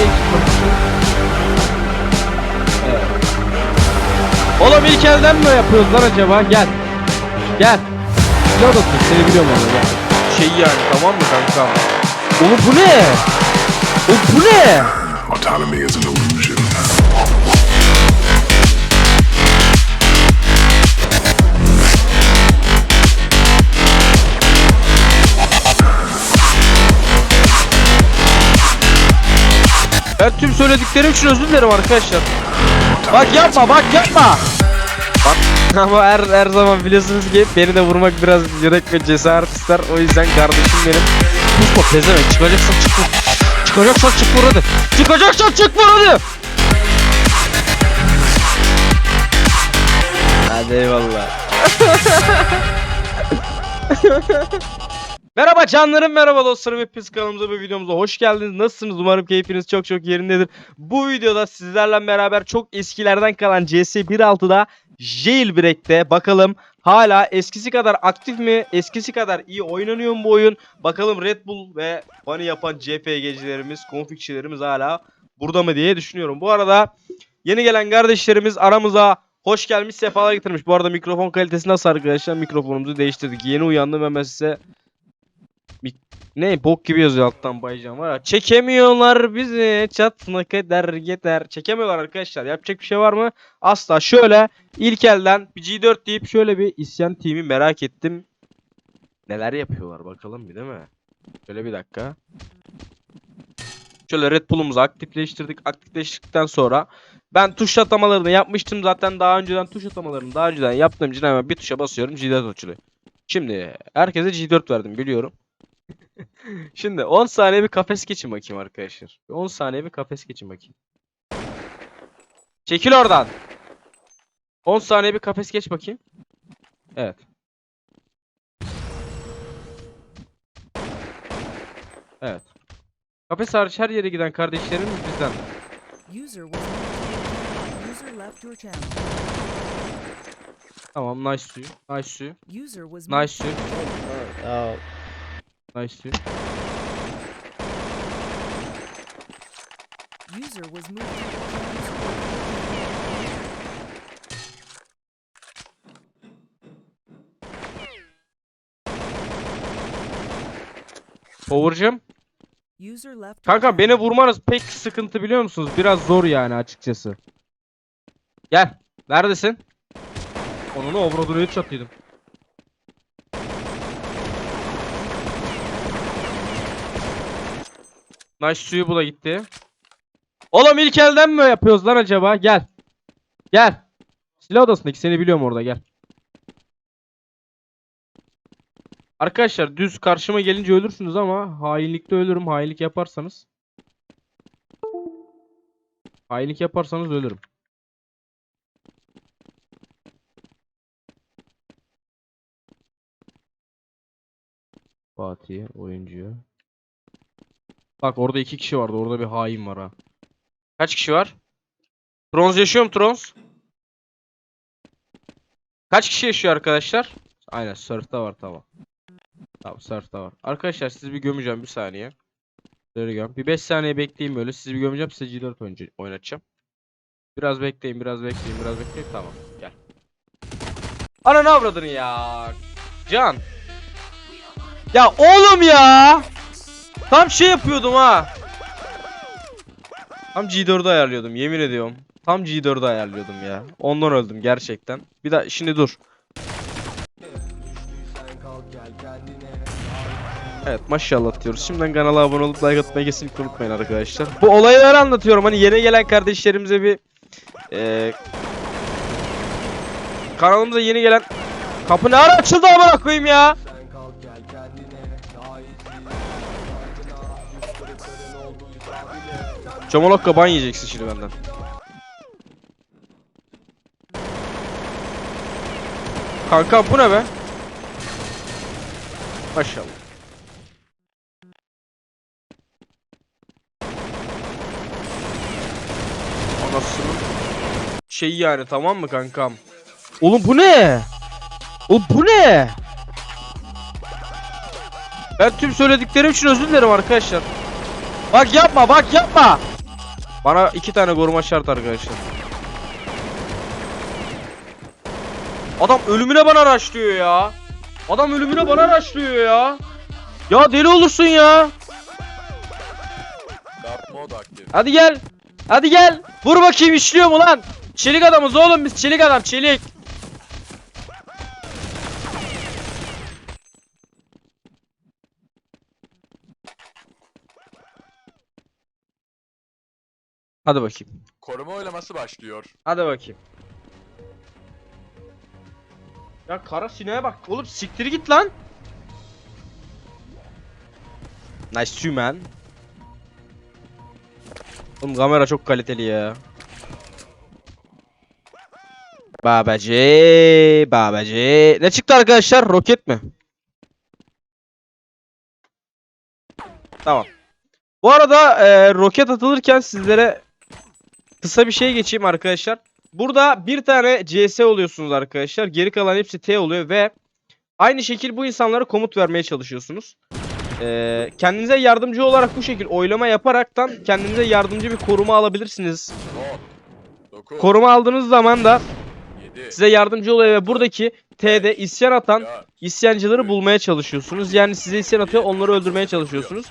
Evet. Oğlum ilk elden mi yapıyoruz lan acaba? Gel. Gel. Ne oldu? Seni biliyorum onu gel. Şey yani tamam mı kanka? Oğlum bu ne? Oğlum bu ne? Autonomy is an illusion. Ben tüm söylediklerim için özür dilerim arkadaşlar. Bak yapma bak yapma. Bak ama her her zaman biliyorsunuz ki beni de vurmak biraz yürek ve cesaret ister. O yüzden kardeşim benim. Pusma pezevenk çıkacaksan çık vur. Çıkacaksan çık vur hadi. Çıkacaksan çık vur hadi. Hadi eyvallah. Merhaba canlarım, merhaba dostlarım. Hepiniz kanalımıza ve videomuza hoş geldiniz. Nasılsınız? Umarım keyfiniz çok çok yerindedir. Bu videoda sizlerle beraber çok eskilerden kalan CS 1.6'da Jailbreak'te bakalım hala eskisi kadar aktif mi? Eskisi kadar iyi oynanıyor mu bu oyun? Bakalım Red Bull ve Bunny yapan CPG'cilerimiz, konfigçilerimiz hala burada mı diye düşünüyorum. Bu arada yeni gelen kardeşlerimiz aramıza hoş gelmiş, sefalar getirmiş. Bu arada mikrofon kalitesi nasıl arkadaşlar? Mikrofonumuzu değiştirdik. Yeni uyandım hemen size ne bok gibi yazıyor alttan baycan var ya. Çekemiyorlar bizi çatına kadar yeter. Çekemiyorlar arkadaşlar. Yapacak bir şey var mı? Asla. Şöyle ilk elden bir G4 deyip şöyle bir isyan team'i merak ettim. Neler yapıyorlar bakalım bir değil mi? Şöyle bir dakika. Şöyle Red Bull'umuzu aktifleştirdik. Aktifleştirdikten sonra ben tuş atamalarını yapmıştım zaten daha önceden tuş atamalarını daha önceden yaptığım için hemen bir tuşa basıyorum G4 açılıyor. Şimdi herkese G4 verdim biliyorum. Şimdi 10 saniye bir kafes geçin bakayım arkadaşlar. Bir 10 saniye bir kafes geçin bakayım. Çekil oradan. 10 saniye bir kafes geç bakayım. Evet. Evet. Kafes hariç her yere giden kardeşlerimiz bizden. Tamam nice suyu. Nice suyu. Nice suyu. Nice. User was moved. Power'cım. User left your Kanka beni vurmanız pek sıkıntı biliyor musunuz? Biraz zor yani açıkçası. Gel. Neredesin? Onunu ovradunu headshot yedim. Nice suyu bu da gitti. Oğlum ilk elden mi yapıyoruz lan acaba? Gel. Gel. Silah odasındaki seni biliyorum orada gel. Arkadaşlar düz karşıma gelince ölürsünüz ama hainlikte ölürüm. Hainlik yaparsanız. Hainlik yaparsanız ölürüm. Fatih oyuncuya. Bak orada iki kişi vardı. Orada bir hain var ha. Kaç kişi var? Bronz yaşıyor mu Trons? Kaç kişi yaşıyor arkadaşlar? Aynen Surf'ta var tamam. Tamam Surf'ta var. Arkadaşlar sizi bir gömeceğim bir saniye. Bir 5 saniye bekleyin böyle. Sizi bir gömeceğim. Size G4 oyuncu oynatacağım. Biraz bekleyin, biraz bekleyin, biraz bekleyin. Tamam, gel. Ana ne avradın ya? Can. Ya oğlum ya. Tam şey yapıyordum ha. Tam G4'ü ayarlıyordum yemin ediyorum. Tam G4'ü ayarlıyordum ya. Ondan öldüm gerçekten. Bir daha şimdi dur. Evet maşallah diyoruz. Şimdiden kanala abone olup like atmayı kesinlikle unutmayın arkadaşlar. Bu öyle anlatıyorum. Hani yeni gelen kardeşlerimize bir eee kanalımıza yeni gelen kapı ne ara açıldı amına koyayım ya? Çomolokka ban yiyeceksin şimdi benden. Kanka bu ne be? Maşallah. Anasının şeyi yani tamam mı kankam? Oğlum bu ne? Oğlum bu ne? Ben tüm söylediklerim için özür dilerim arkadaşlar. Bak yapma bak yapma. Bana iki tane koruma şart arkadaşlar. Adam ölümüne bana raşlıyor ya. Adam ölümüne bana raşlıyor ya. Ya deli olursun ya. Dark mode aktif. Hadi gel. Hadi gel. Vur bakayım işliyor mu lan? Çelik adamız oğlum biz çelik adam çelik. Hadi bakayım. Koruma oylaması başlıyor. Hadi bakayım. Ya kara sineğe bak. Oğlum siktir git lan. Nice to man. Oğlum kamera çok kaliteli ya. Babacı, babacı. Ne çıktı arkadaşlar? Roket mi? Tamam. Bu arada e, roket atılırken sizlere kısa bir şey geçeyim arkadaşlar. Burada bir tane CS oluyorsunuz arkadaşlar. Geri kalan hepsi T oluyor ve aynı şekil bu insanlara komut vermeye çalışıyorsunuz. Ee, kendinize yardımcı olarak bu şekil oylama yaparaktan kendinize yardımcı bir koruma alabilirsiniz. 10 9 Koruma aldığınız zaman da 7 size yardımcı oluyor ve buradaki T'de isyan atan isyancıları bulmaya çalışıyorsunuz. Yani size isyan atıyor onları öldürmeye çalışıyorsunuz.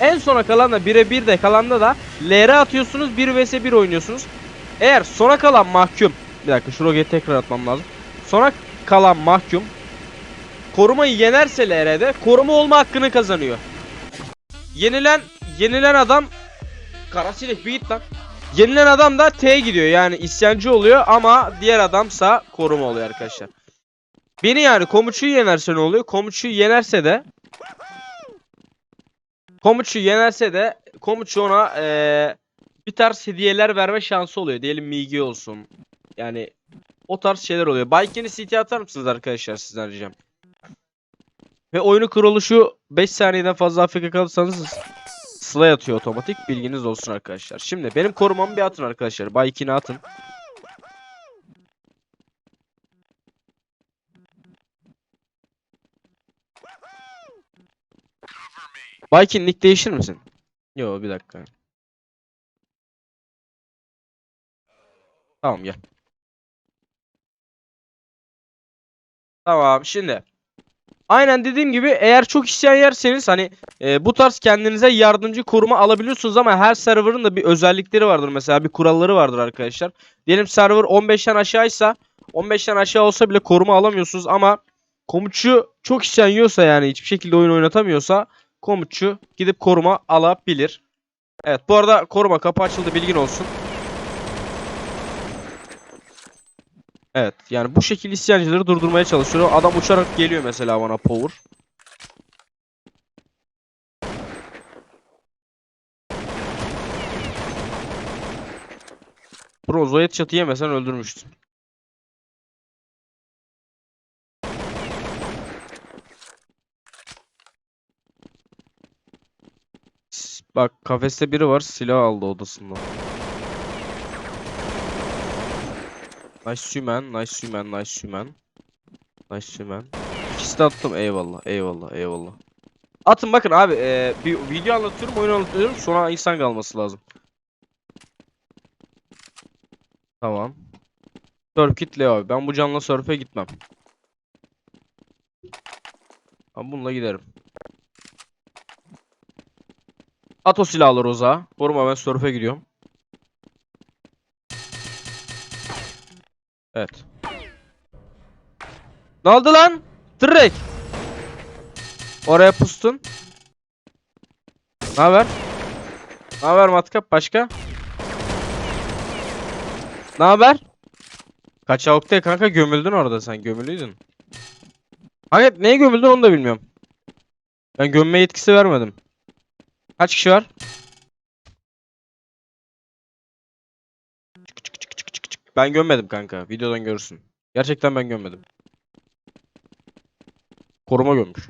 En sona kalan da 1'e 1 de kalanda da LR atıyorsunuz 1 vs 1 oynuyorsunuz. Eğer sona kalan mahkum bir dakika şu roketi tekrar atmam lazım. Sona kalan mahkum korumayı yenerse LR'de koruma olma hakkını kazanıyor. Yenilen yenilen adam kara sinek bir git lan. Yenilen adam da T gidiyor yani isyancı oluyor ama diğer adamsa koruma oluyor arkadaşlar. Beni yani Komuçu'yu yenerse ne oluyor? Komuçu'yu yenerse de Komuçu'yu yenerse de Komuçu ona eee, bir tarz hediyeler verme şansı oluyor. Diyelim Migi olsun. Yani o tarz şeyler oluyor. Bayken'i CT atar mısınız arkadaşlar sizden ricam? Ve oyunu kuruluşu 5 saniyeden fazla AFK kalırsanız Slay atıyor otomatik. Bilginiz olsun arkadaşlar. Şimdi benim korumamı bir atın arkadaşlar. Bayken'i atın. Baykin nick değişir misin? Yo bir dakika. Tamam gel. Tamam şimdi. Aynen dediğim gibi eğer çok isyan yerseniz hani e, bu tarz kendinize yardımcı koruma alabiliyorsunuz ama her server'ın da bir özellikleri vardır mesela bir kuralları vardır arkadaşlar. Diyelim server 15'ten aşağıysa 15'ten aşağı olsa bile koruma alamıyorsunuz ama komutçu çok isyan yiyorsa yani hiçbir şekilde oyun oynatamıyorsa komutçu gidip koruma alabilir. Evet bu arada koruma kapı açıldı bilgin olsun. Evet yani bu şekilde isyancıları durdurmaya çalışıyor. Adam uçarak geliyor mesela bana power. Bro Zoyet çatı yemesen öldürmüştün. Bak kafeste biri var silah aldı odasından. Nice human, nice human, nice human. Nice human. İkisi de attım eyvallah, eyvallah, eyvallah. Atın bakın abi eee, bir video anlatıyorum, oyun anlatıyorum sonra insan kalması lazım. Tamam. Surf kit Leo abi. Ben bu canla surf'e gitmem. Ama bununla giderim. At o silahları Oza. Koruma ben surf'e gidiyorum. Evet. Ne oldu lan? Tırrek. Oraya pustun. Ne haber? Ne haber matkap başka? Ne haber? Kaç Oktay kanka gömüldün orada sen gömülüydün. Hayır neye gömüldün onu da bilmiyorum. Ben gömme yetkisi vermedim. Kaç kişi var? Çık, çık, çık, çık, çık, çık. Ben gömmedim kanka. Videodan görürsün. Gerçekten ben gömmedim. Koruma gömmüş.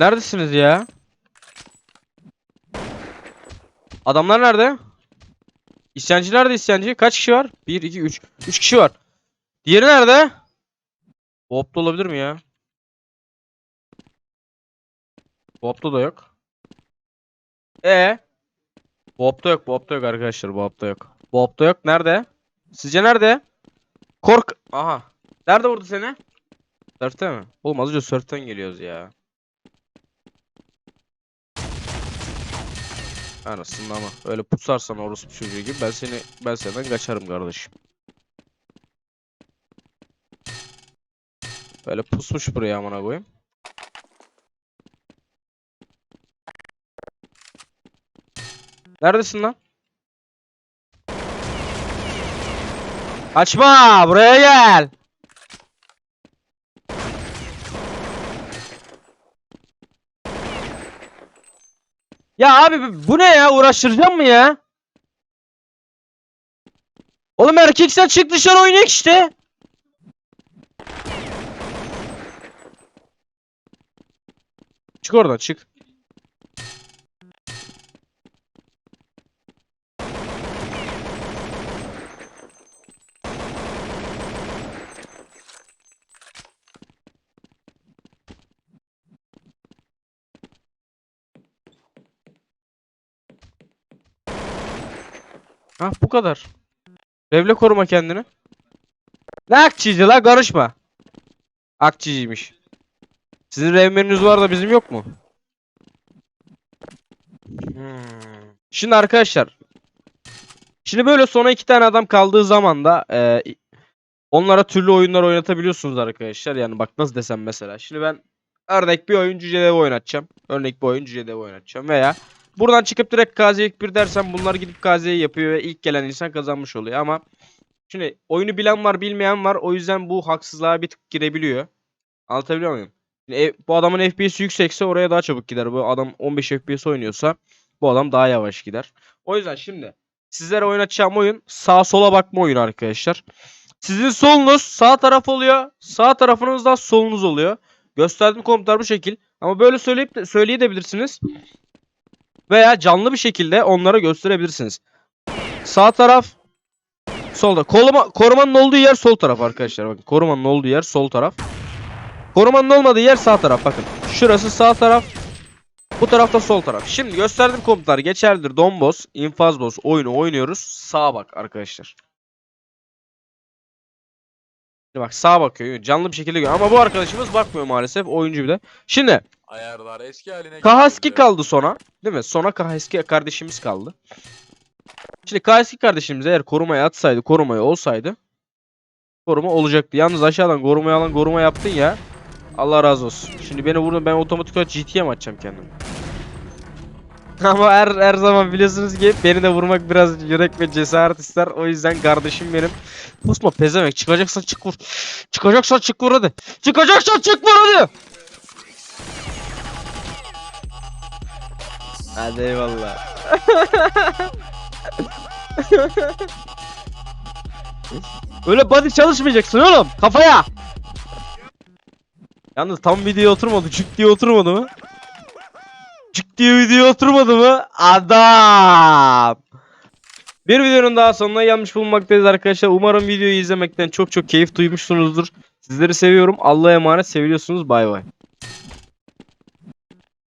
Neredesiniz ya? Adamlar nerede? İsyancı nerede isyancı? Kaç kişi var? 1, 2, 3. 3 kişi var. Diğeri nerede? Hop olabilir mi ya? Bu da yok. E hapta yok, hapta yok arkadaşlar, hapta yok. Hapta yok. Nerede? Sizce nerede? Kork. Aha. Nerede vurdu seni? Sörfte mi? Oğlum az önce sörften geliyoruz ya. Anasını ama öyle pusarsan orospu çocuğu gibi ben seni ben senden kaçarım kardeşim. Böyle pusmuş buraya amına koyayım. Neredesin lan? Açma buraya gel. Ya abi bu ne ya uğraştıracağım mı ya? Oğlum erkeksen çık dışarı oynayak işte. Çık oradan çık. Ha bu kadar. Revle koruma kendini. Ne akçici la karışma. Akçiciymiş. Sizin rev menünüz var da bizim yok mu? Hmm. Şimdi arkadaşlar. Şimdi böyle sona iki tane adam kaldığı zaman da e, onlara türlü oyunlar oynatabiliyorsunuz arkadaşlar. Yani bak nasıl desem mesela. Şimdi ben örnek bir oyun Cüce Dev oynatacağım. Örnek bir oyun Cüce Dev oynatacağım. Veya buradan çıkıp direkt KZ ilk bir dersem bunlar gidip KZ'yi yapıyor ve ilk gelen insan kazanmış oluyor. Ama şimdi oyunu bilen var bilmeyen var. O yüzden bu haksızlığa bir tık girebiliyor. Anlatabiliyor muyum? Şimdi ev- bu adamın FPS'i yüksekse oraya daha çabuk gider. Bu adam 15 FPS oynuyorsa bu adam daha yavaş gider. O yüzden şimdi sizlere oynatacağım oyun sağ sola bakma oyunu arkadaşlar. Sizin solunuz sağ taraf oluyor. Sağ tarafınız da solunuz oluyor. Gösterdiğim komutlar bu şekil. Ama böyle söyleyip de, söyleyebilirsiniz. Veya canlı bir şekilde onlara gösterebilirsiniz. Sağ taraf solda. Koruma, korumanın olduğu yer sol taraf arkadaşlar. Bakın korumanın olduğu yer sol taraf. Korumanın olmadığı yer sağ taraf. Bakın. Şurası sağ taraf. Bu tarafta sol taraf. Şimdi gösterdiğim komutlar geçerlidir. Donboss, infaz boss oyunu oynuyoruz. Sağa bak arkadaşlar. Bak sağa bakıyor. Canlı bir şekilde görüyor. Ama bu arkadaşımız bakmıyor maalesef. Oyuncu bir de. Şimdi Ayarlar eski haline Kahaski kaldı sona. Değil mi? Sona Kahaski kardeşimiz kaldı. Şimdi Kahaski kardeşimiz eğer korumaya atsaydı, korumaya olsaydı koruma olacaktı. Yalnız aşağıdan korumaya alan koruma yaptın ya. Allah razı olsun. Şimdi beni vurun ben otomatik olarak GT'ye mi atacağım kendimi? Ama her her zaman biliyorsunuz ki beni de vurmak biraz yürek ve cesaret ister. O yüzden kardeşim benim. Pusma pezemek çıkacaksan çık vur. Çıkacaksan çık vur hadi. Çıkacaksan çık vur hadi. Hadi eyvallah. Öyle body çalışmayacaksın oğlum. Kafaya. Yalnız tam videoya oturmadı. Cük diye oturmadı mı? Cük diye videoya oturmadı mı? Adam. Bir videonun daha sonuna gelmiş bulunmaktayız arkadaşlar. Umarım videoyu izlemekten çok çok keyif duymuşsunuzdur. Sizleri seviyorum. Allah'a emanet. Seviyorsunuz. Bay bay.